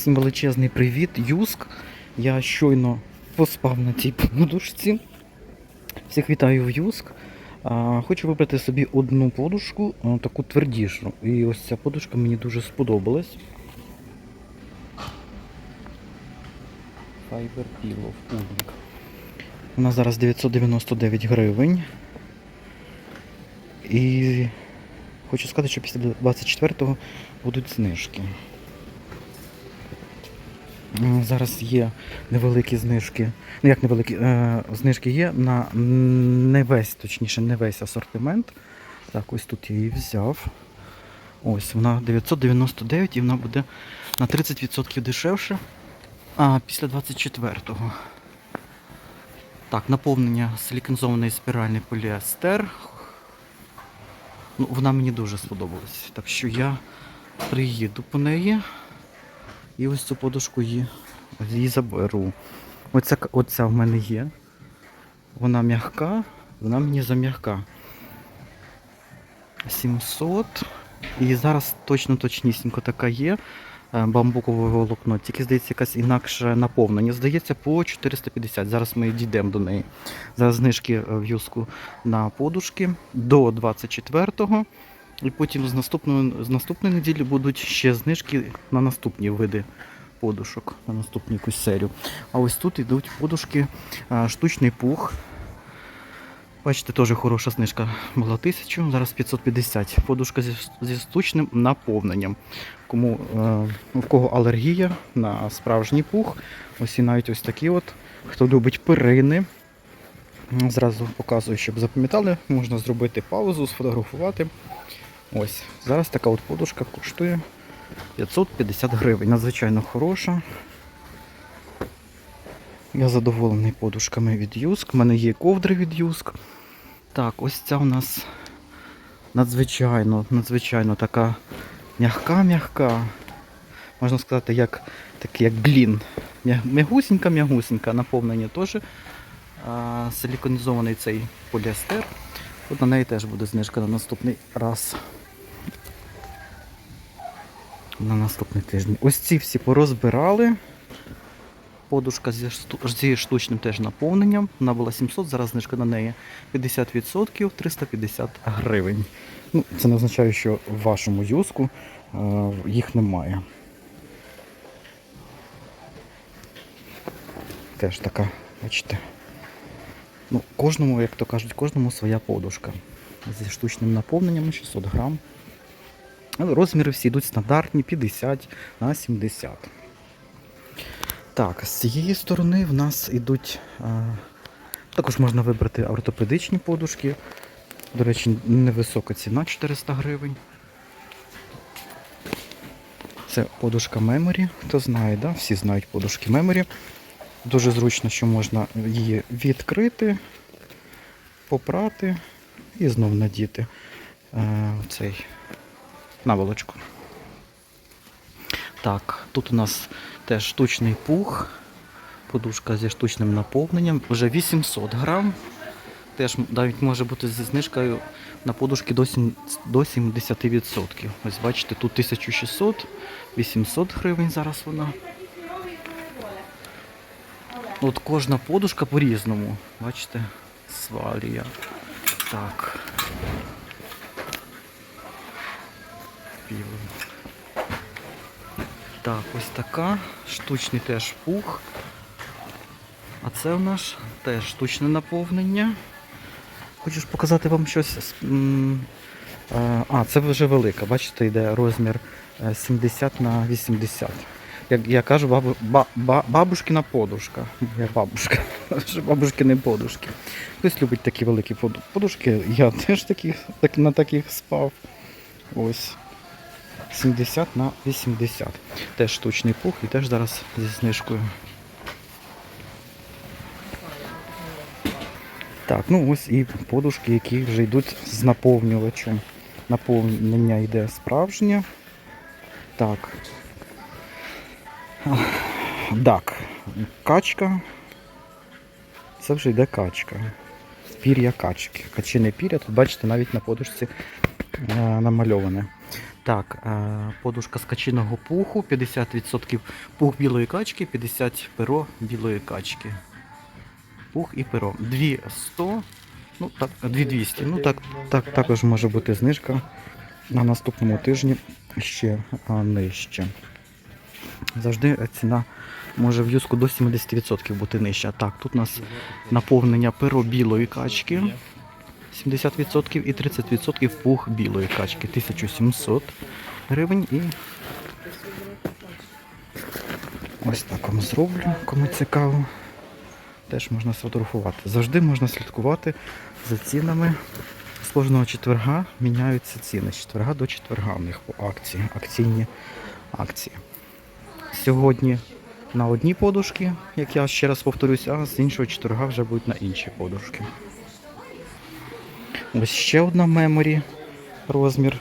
Всім величезний привіт, Юск. Я щойно поспав на цій подушці. Всіх вітаю в Юск. Хочу вибрати собі одну подушку, таку твердішу. І ось ця подушка мені дуже сподобалась. Fiber Pillow Cooling. Вона зараз 999 гривень. І хочу сказати, що після 24-го будуть знижки. Зараз є невеликі знижки. Ну як невеликі е, знижки є на не весь, точніше, не весь асортимент. Так, ось тут я її взяв. Ось вона 999 і вона буде на 30% дешевше. А після 24-го. Так, наповнення силіконізований спіральний поліестер. Ну, вона мені дуже сподобалась. Так що я приїду по неї. І ось цю подушку її, заберу. Оця, оця в мене є. Вона м'яка, вона мені зам'яка. 700. І зараз точно точнісінько така є. е, Бамбукове волокно. Тільки здається, якась інакше наповнення. Здається, по 450. Зараз ми дійдемо до неї. Зараз знижки е, в юску на подушки до 24-го. І потім з наступної, з наступної неділі будуть ще знижки на наступні види подушок, на наступну якусь серію. А ось тут йдуть подушки а, штучний пух. Бачите, теж хороша знижка була 1000, зараз 550. Подушка зі, зі штучним наповненням. Кому е, у кого алергія на справжній пух, ось і навіть ось такі от. Хто любить перини, зразу показую, щоб запам'ятали, можна зробити паузу, сфотографувати. Ось, зараз така от подушка коштує 550 гривень. Надзвичайно хороша. Я задоволений подушками від Юск. У мене є ковдри від Юск. Так, ось ця у нас надзвичайно, надзвичайно така м'яка-м'яка. Можна сказати, як, такий, як блін. М'я- М'ягусінька-м'ягусінька, наповнення теж. Силіконізований цей поліестер. От на неї теж буде знижка на наступний раз. На наступний тиждень. Ось ці всі порозбирали. Подушка зі, штучним теж наповненням. Вона була 700, зараз знижка на неї 50%, 350 гривень. Ну, це не означає, що в вашому юску е, їх немає. Теж така, бачите. Ну, кожному, як то кажуть, кожному своя подушка. Зі штучним наповненням 600 грам. Розміри всі йдуть стандартні 50 на 70. Так, з цієї сторони в нас йдуть. А, також можна вибрати ортопедичні подушки. До речі, невисока ціна 400 гривень. Це подушка Memory. Хто знає, да? всі знають подушки Memory. Дуже зручно, що можна її відкрити, попрати і знов надіти е, цей наволочку. Так, тут у нас теж штучний пух, подушка зі штучним наповненням, вже 800 грам. Теж навіть може бути зі знижкою на подушки до 70%. Ось бачите, тут 1600, 800 гривень зараз вона. От кожна подушка по-різному. Бачите, свалія. Так. Піво. Так, ось така. Штучний теж пух. А це у нас теж штучне наповнення. Хочу ж показати вам щось. е, А, це вже велика. Бачите, йде розмір е, 70 на 80. Як я кажу, бабу, ба, ба, бабушкина подушка. Я бабушка. Бабушкини подушки. Хтось любить такі великі подушки. Я теж такі, так, на таких спав. Ось. 70 на 80. Теж штучний пух і теж зараз зі знижкою. Так, ну ось і подушки, які вже йдуть з наповнювачем. Наповнення йде справжнє. Так. Дак. Качка. Це вже йде качка. Пір'я качки. Качине пір'я, тут бачите, навіть на подушці е, намальоване. Так. Е, подушка з качиного пуху, 50% пух білої качки, 50 перо білої качки. Пух і перо. 200, ну так, 2200. Ну так, так також може бути знижка на наступному тижні ще нижче. Завжди ціна може в юску до 70% бути нижча. Так, тут у нас наповнення перо білої качки 70% і 30% пух білої качки 1700 гривень і ось так вам зроблю, кому цікаво. Теж можна сфотографувати. Завжди можна слідкувати за цінами. З кожного четверга міняються ціни. З четверга до четверга в них по акції, акційні акції. Сьогодні на одні подушки, як я ще раз повторюся, а з іншого четверга вже будуть на інші подушки. Ось ще одна меморі розмір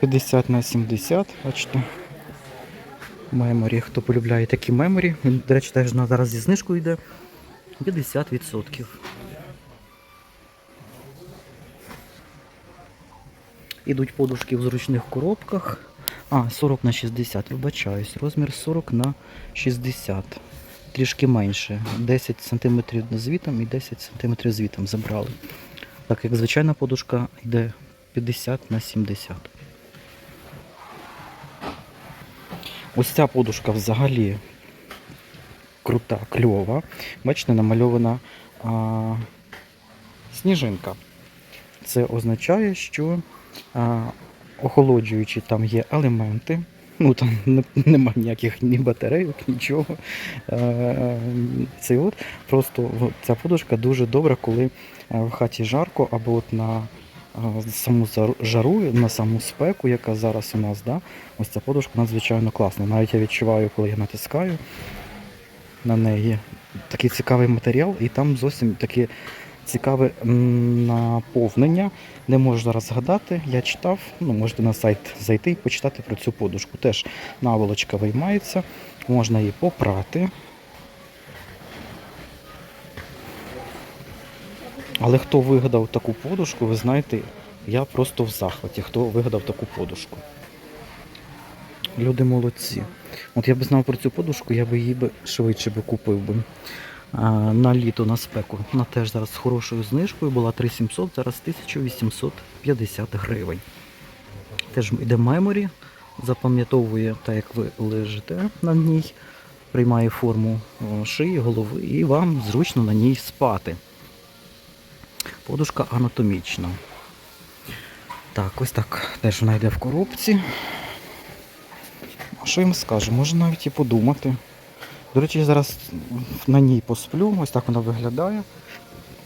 50 на 70. Бачите. Меморі. Хто полюбляє такі меморі, він, до речі, теж зараз зі знижкою йде 50%. Ідуть подушки в зручних коробках. А, 40 на 60, вибачаюсь. Розмір 40 на 60. Трішки менше. 10 см звітом і 10 см звітом забрали. Так як звичайна подушка йде 50 на 70. Ось ця подушка взагалі крута, кльова. Бачите, намальована а, сніжинка. Це означає, що а, охолоджуючі там є елементи. Ну там нема ніяких ні батарейок, нічого. Е, Це от просто ця подушка дуже добра, коли е, в хаті жарко або от на е, саму жару, на саму спеку, яка зараз у нас, да, ось ця подушка надзвичайно класна. Навіть я відчуваю, коли я натискаю на неї такий цікавий матеріал, і там зовсім таке цікаве наповнення. Не можу зараз згадати, я читав, ну можете на сайт зайти і почитати про цю подушку. Теж наволочка виймається, можна її попрати. Але хто вигадав таку подушку, ви знаєте, я просто в захваті, хто вигадав таку подушку. Люди молодці. От я би знав про цю подушку, я би її швидше би купив. На літо на спеку. Вона теж зараз з хорошою знижкою була 3700, зараз 1850 гривень. Теж йде меморі, запам'ятовує так, як ви лежите на ній, приймає форму шиї, голови, і вам зручно на ній спати. Подушка анатомічна. Так, ось так теж вона йде в коробці. Що їм скажу? Можна навіть і подумати. До речі, я зараз на ній посплю, ось так вона виглядає.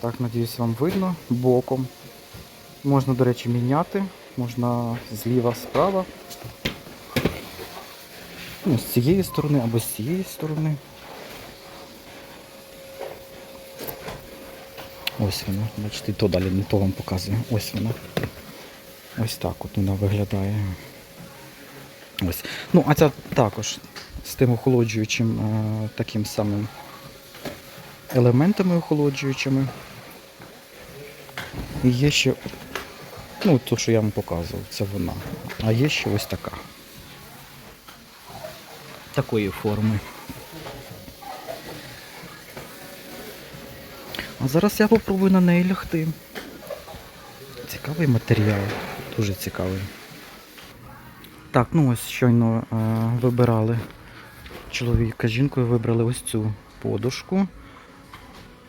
Так, надіюсь, вам видно боком. Можна, до речі, міняти, можна зліва, справа. Ну, з цієї сторони або з цієї сторони. Ось вона, бачите, то далі не то вам показую. Ось вона. Ось так от вона виглядає. Ось. Ну, а ця також з тим охолоджуючим е, таким самим елементами охолоджуючими. І є ще, ну, то, що я вам показував, це вона. А є ще ось така. Такої форми. А зараз я попробую на неї лягти. Цікавий матеріал, дуже цікавий. Так, ну ось щойно е, вибирали чоловіка з жінкою, вибрали ось цю подушку.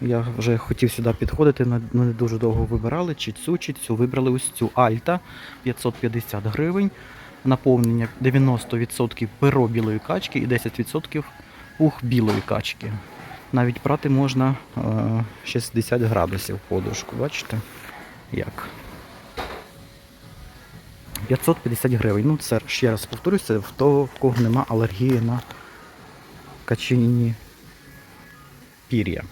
Я вже хотів сюди підходити, але не дуже довго вибирали, чи цю, чи цю. Вибрали ось цю Альта 550 гривень. Наповнення 90% перо білої качки і 10% пух білої качки. Навіть прати можна е, 60 градусів подушку, бачите? Як? 550 гривень. Ну, це ще раз повторюся, в того, в кого нема алергії на качині пір'я.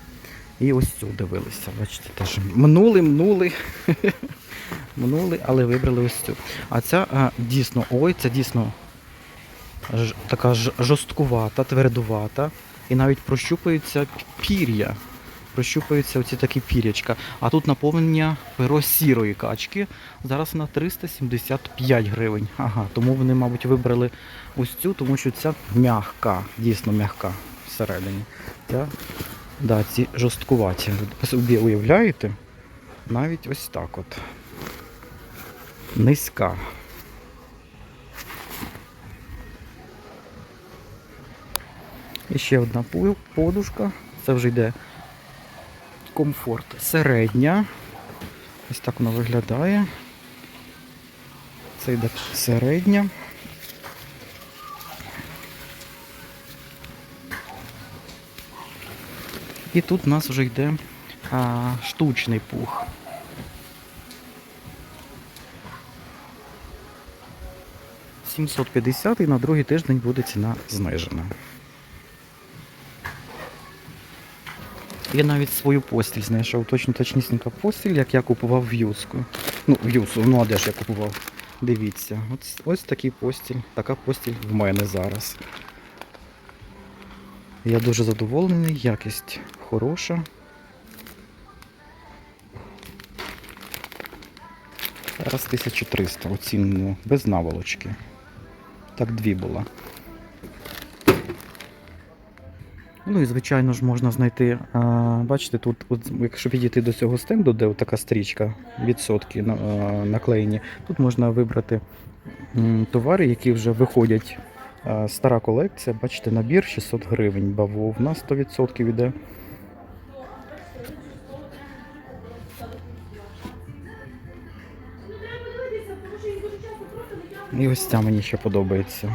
І ось цю дивилися, бачите, теж минули, мнули. минули, але вибрали ось цю. А ця а, дійсно, ой, це дійсно ж, така ж, жорсткувата, твердувата. І навіть прощупується пір'я. Прощупуються оці такі пірячка. А тут наповнення перо сірої качки. Зараз на 375 гривень. Ага, тому вони, мабуть, вибрали ось цю, тому що ця м'яка, дійсно м'яка всередині. Ця, да, ці жорсткуваті. Ви собі уявляєте? Навіть ось так от. Низька. І ще одна подушка. Це вже йде комфорт середня. Ось так воно виглядає. Це йде середня. І тут у нас вже йде а, штучний пух. Сімсот п'ятдесят і на другий тиждень буде ціна знижена. Я навіть свою постіль знайшов, точно точнісінька постіль, як я купував в Юску. Ну, в Юсу, ну а де ж я купував? Дивіться, ось, ось такий постіль, така постіль в мене зараз. Я дуже задоволений, якість хороша. Зараз 1300 оцінено, без наволочки. Так дві була. Ну і звичайно ж можна знайти, а, бачите, тут, от, якщо підійти до цього стенду, де така стрічка, відсотки на- а, наклеєні, тут можна вибрати м, товари, які вже виходять. А, Стара колекція, бачите, набір 600 гривень, бавовна 100% іде. І ось ця мені ще подобається.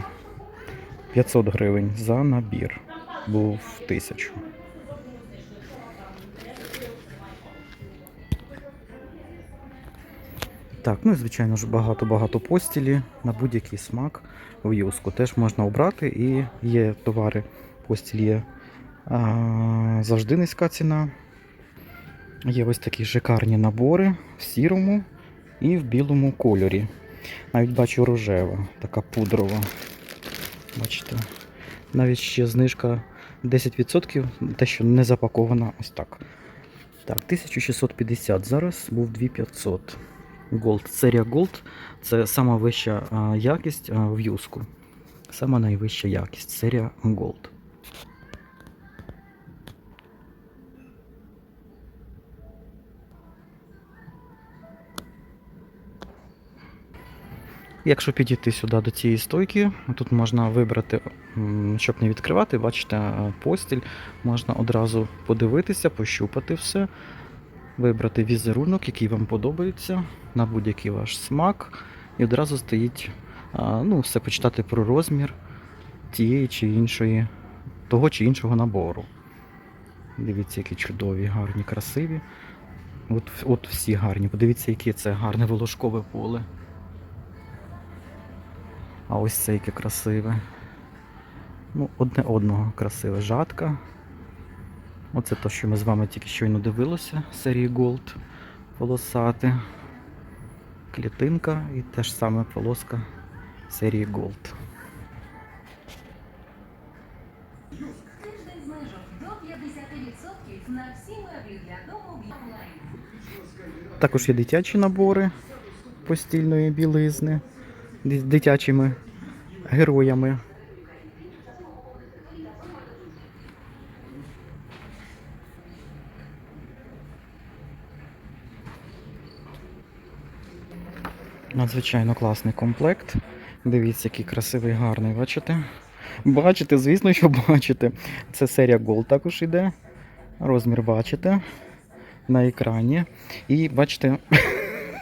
500 гривень за набір. Був 1000. Так, ну і звичайно ж багато-багато постілі на будь-який смак в юску. Теж можна обрати і є товари, постіль є а, завжди низька ціна. Є ось такі шикарні набори в сірому і в білому кольорі. Навіть бачу рожева, така пудрова. Бачите, навіть ще знижка 10%, те, що не запаковано ось так. Так, 1650 зараз був 2500. Gold. Серія Gold це сама вища якість в юску. Сама найвища якість. Серія Gold. Якщо підійти сюди до цієї стойки, тут можна вибрати, щоб не відкривати, бачите, е, постіль, можна одразу подивитися, пощупати все, вибрати візерунок, який вам подобається, на будь-який ваш смак, і одразу стоїть, ну, все почитати про розмір тієї чи іншої, того чи іншого набору. Дивіться, які чудові, гарні, красиві. От, от всі гарні. Подивіться, яке це гарне волошкове поле. А ось це яке красиве. Ну, одне одного красиве. Жатка. Оце те, що ми з вами тільки щойно дивилися серії Gold. Полосати. Клітинка і те ж саме полоска серії Gold. Тиждень знижок до 50% на всі меблі для дому в онлайн. Також є дитячі набори постільної білизни дитячими героями. Надзвичайно класний комплект. Дивіться, який красивий, гарний, бачите? Бачите, звісно, що бачите. Це серія Gold також іде. Розмір бачите на екрані. І бачите,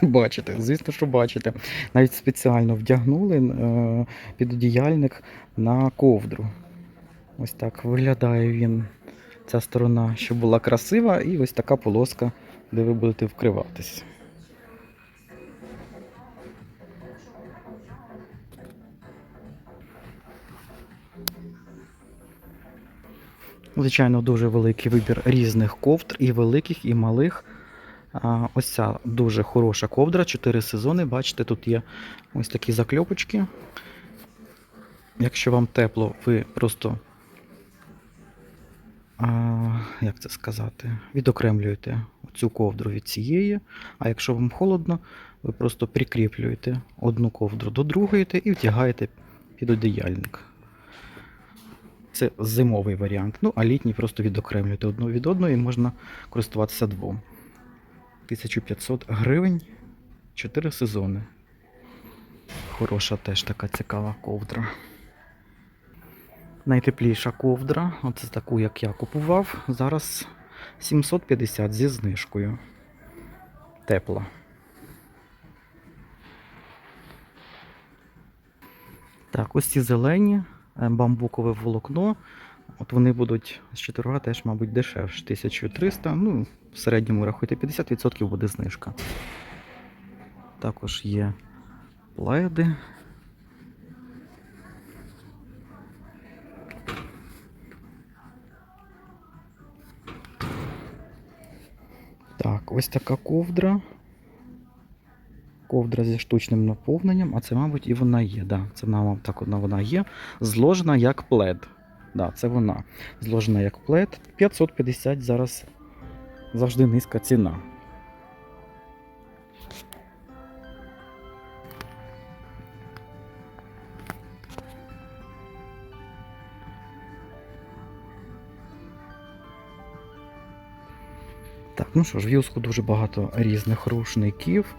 бачите, звісно, що бачите. Навіть спеціально вдягнули е, підодіяльник на ковдру. Ось так виглядає він. Ця сторона, щоб була красива, і ось така полоска, де ви будете вкриватись. Звичайно, дуже великий вибір різних ковдр, і великих, і малих. Ось ця дуже хороша ковдра, 4 сезони. Бачите, тут є ось такі закльопочки. Якщо вам тепло, ви просто як це сказати, відокремлюєте цю ковдру від цієї, а якщо вам холодно, ви просто прикріплюєте одну ковдру до другої і втягаєте під одіяльник. Це зимовий варіант. Ну, а літній просто відокремлюєте одну від одної і можна користуватися двом. 1500 гривень, 4 сезони. Хороша теж така цікава ковдра. Найтепліша ковдра, оце таку, як я купував, зараз 750 зі знижкою. Тепла. Так, ось ці зелені, е, бамбукове волокно. От вони будуть з четверга теж, мабуть, дешевше. 1300, ну, в середньому рахуйте 50% буде знижка. Також є пледи. Так, ось така ковдра. Ковдра зі штучним наповненням, а це, мабуть, і вона є. Да, це так одна вона є. Зложена як плед. Да, це вона. Зложена як плед. 550 зараз завжди низька ціна. Так, ну що ж, в юску дуже багато різних рушників,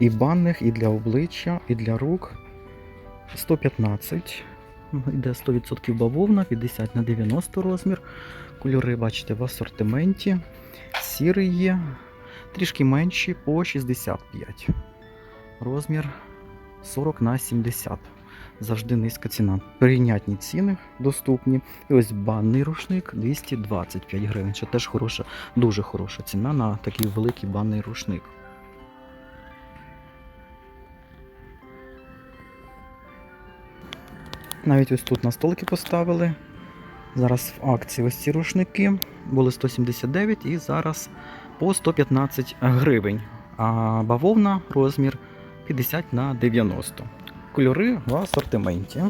і банних, і для обличчя, і для рук. 115. Ну, Йде 100% бавовна, 50 на 90 розмір. Кольори, бачите, в асортименті. Сірий є, трішки менші по 65. Розмір 40 на 70. Завжди низька ціна. Прийнятні ціни доступні. І ось банний рушник 225 гривень. Це теж хороша, дуже хороша ціна на такий великий банний рушник. Навіть ось тут на столики поставили. Зараз в акції ось ці рушники були 179 і зараз по 115 гривень. А бавовна розмір 50 на 90. Кольори в асортименті.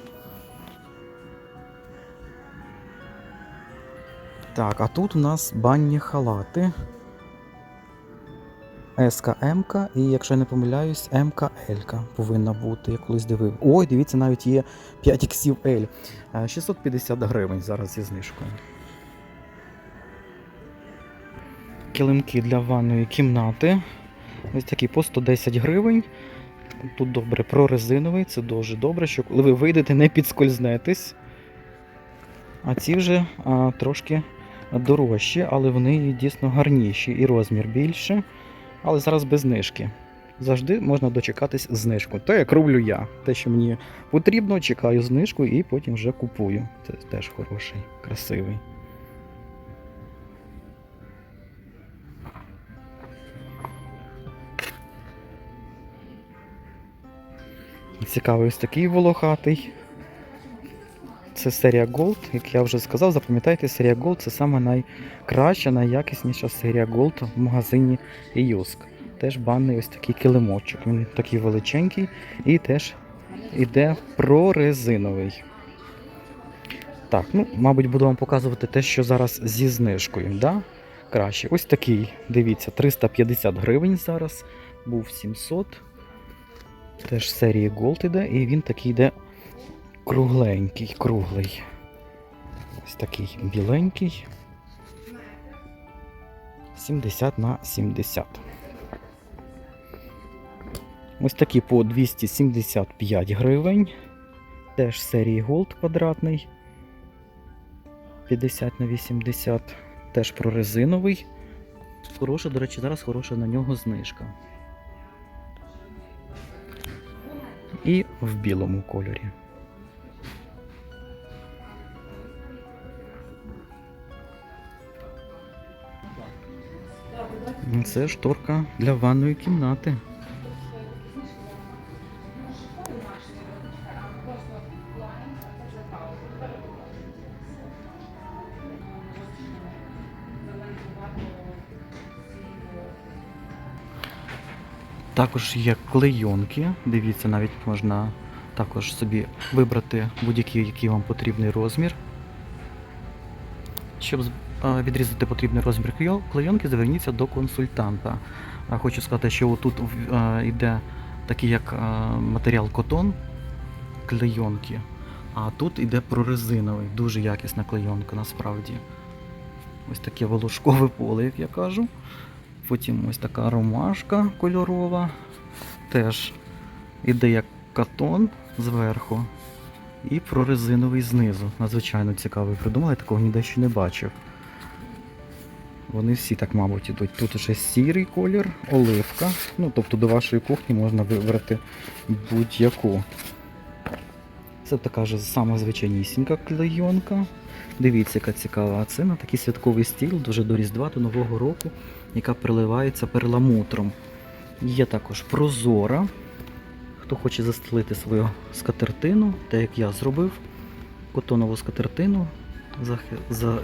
Так, а тут у нас банні халати. СК МК і, якщо я не помиляюсь, МК Л повинна бути, я колись дивив. Ой, дивіться, навіть є 5 іксів L. Е, 650 гривень зараз зі знижкою. Килимки для ванної кімнати. Ось такі по 110 гривень. Тут добре прорезиновий, це дуже добре, що коли ви вийдете, не підскользнетесь. А ці вже а, трошки дорожчі, але вони дійсно гарніші і розмір більше. Але зараз без знижки. Завжди можна дочекатись знижку. Те, як роблю я. Те, що мені потрібно, чекаю знижку і потім вже купую. Це теж хороший, красивий. Цікавий ось такий волохатий. Це серія Gold, як я вже сказав, запам'ятайте, серія Gold це саме найкраща, найякісніша серія Gold в магазині Юск. Теж банний ось такий килимочок. Він такий величенький і теж іде прорезиновий. Так, ну, мабуть, буду вам показувати те, що зараз зі знижкою. Да? Краще. Ось такий, дивіться, 350 гривень зараз. Був 700. Теж серії Gold іде, і він такий йде кругленький, круглий. Ось такий біленький. 70 на 70. Ось такі по 275 гривень. Теж серії Gold квадратний. 50 на 80. Теж прорезиновий. Хороша, до речі, зараз хороша на нього знижка. І в білому кольорі. Це шторка для ванної кімнати. Також є клейонки. Дивіться, навіть можна також собі вибрати будь-який, який вам потрібний розмір. Щоб відрізати потрібний розмір клейонки, зверніться до консультанта. Хочу сказати, що отут е, йде такий як е, матеріал котон клейонки, а тут йде прорезиновий, дуже якісна клейонка насправді. Ось таке волошкове поле, як я кажу. Потім ось така ромашка кольорова. Теж іде як катон зверху. І прорезиновий знизу. Надзвичайно цікавий придумали, такого ніде ще не бачив. Вони всі так, мабуть, ідуть. Тут вже сірий колір, оливка. Ну, тобто до вашої кухні можна вибрати будь-яку. Це така ж сама звичайнісінька клейонка. Дивіться, яка цікава. Це на такий святковий стіл, дуже до Різдва, до Нового року, яка переливається перламутром. Є також прозора. Хто хоче застелити свою скатертину, так як я зробив, котонову скатертину,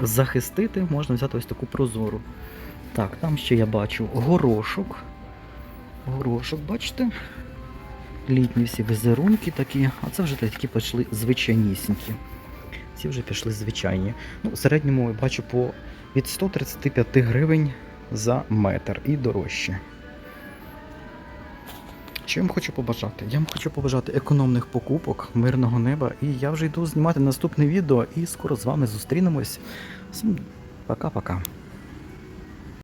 захистити, можна взяти ось таку прозору. Так, там ще я бачу горошок. Горошок, бачите? Літні всі візерунки такі, а це вже такі пішли звичайнісінькі. Ці вже пішли звичайні. Ну, в середньому я бачу по від 135 гривень за метр і дорожче. Що я вам хочу побажати? Я вам хочу побажати економних покупок, мирного неба. І я вже йду знімати наступне відео і скоро з вами зустрінемось. Всім пока-пока.